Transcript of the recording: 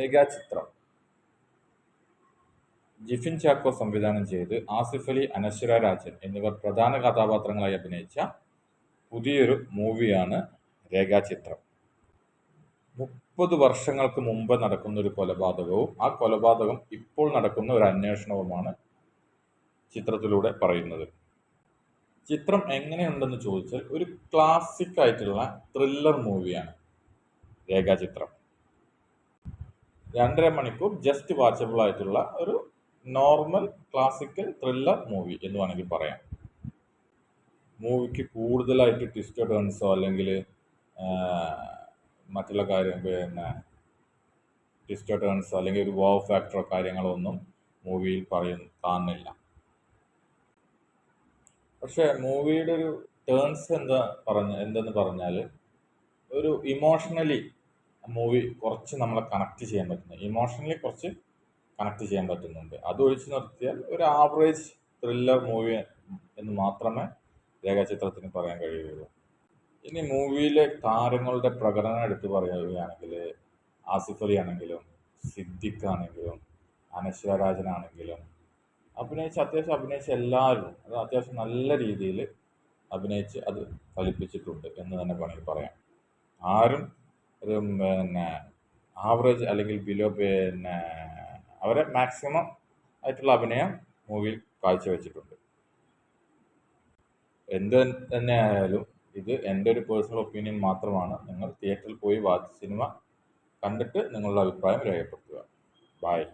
രേഖാചിത്രം. ജിഫിൻ ചാക്കോ സംവിധാനം ചെയ്ത് ആസിഫ് അലി അനശ്വര രാജൻ എന്നിവർ പ്രധാന കഥാപാത്രങ്ങളായി അഭിനയിച്ച പുതിയൊരു മൂവിയാണ് രേഖാചിത്രം. മുപ്പത് വർഷങ്ങൾക്ക് മുമ്പ് നടക്കുന്ന ഒരു കൊലപാതകവും ആ കൊലപാതകം ഇപ്പോൾ നടക്കുന്ന ഒരു അന്വേഷണവുമാണ് ചിത്രത്തിലൂടെ പറയുന്നത്. ചിത്രം എങ്ങനെയുണ്ടെന്ന് ചോദിച്ചാൽ ഒരു ക്ലാസിക് ആയിട്ടുള്ള ത്രില്ലർ മൂവിയാണ് രേഖാചിത്രം. രണ്ടര മണിക്കൂർ ജസ്റ്റ് വാച്ചബിൾ ആയിട്ടുള്ള ഒരു നോർമൽ ക്ലാസിക്കൽ ത്രില്ലർ മൂവി എന്ന് വേണമെങ്കിൽ പറയാം. മൂവിക്ക് കൂടുതലായിട്ട് ട്വിസ്റ്റോ ടേൺസോ അല്ലെങ്കിൽ മറ്റുള്ള കാര്യം പിന്നെ ട്വിസ്റ്റോ ടേൺസോ അല്ലെങ്കിൽ ഒരു വോ ഫാക്ടറോ കാര്യങ്ങളോ ഒന്നും മൂവിയിൽ പറയുന്ന കാണുന്നില്ല. പക്ഷേ മൂവിയുടെ ഒരു ടേൺസ് എന്താ പറഞ്ഞ എന്തെന്ന് പറഞ്ഞാൽ ഒരു ഇമോഷണലി മൂവി കുറച്ച് നമ്മളെ കണക്ട് ചെയ്യാൻ പറ്റുന്നു. ഇമോഷണലി കുറച്ച് കണക്ട് ചെയ്യാൻ പറ്റുന്നുണ്ട്. അത് ഒഴിച്ചു നിർത്തിയാൽ ഒരു ആവറേജ് ത്രില്ലർ മൂവി എന്ന് മാത്രമേ രേഖാചിത്രത്തിന് പറയാൻ കഴിയുകയുള്ളൂ. ഇനി മൂവിയിലെ താരങ്ങളുടെ പ്രകടനം എടുത്ത് പറയുകയാണെങ്കിൽ ആസിഫ് അലി ആണെങ്കിലും സിദ്ദിഖ് ആണെങ്കിലും അനശ്വര രാജനാണെങ്കിലും അഭിനയിച്ച അത്യാവശ്യം അഭിനയിച്ച എല്ലാവരും അത് അത്യാവശ്യം നല്ല രീതിയിൽ അഭിനയിച്ച് അത് ഫലിപ്പിച്ചിട്ടുണ്ട് എന്ന് തന്നെ വേണമെങ്കിൽ പറയാം. ആരും ഒരു പിന്നെ ആവറേജ് അല്ലെങ്കിൽ ബിലോ പിന്നെ അവരെ മാക്സിമം ആയിട്ടുള്ള അഭിനയം മൂവിയിൽ കാഴ്ചവെച്ചിട്ടുണ്ട്. എന്ത് തന്നെ ആയാലും ഇത് എന്റെ ഒരു പേഴ്സണൽ ഒപ്പീനിയൻ മാത്രമാണ്. നിങ്ങൾ തിയേറ്ററിൽ പോയി വാച്ച് സിനിമ കണ്ടിട്ട് നിങ്ങളുടെ അഭിപ്രായം രേഖപ്പെടുത്തുക. ബായ്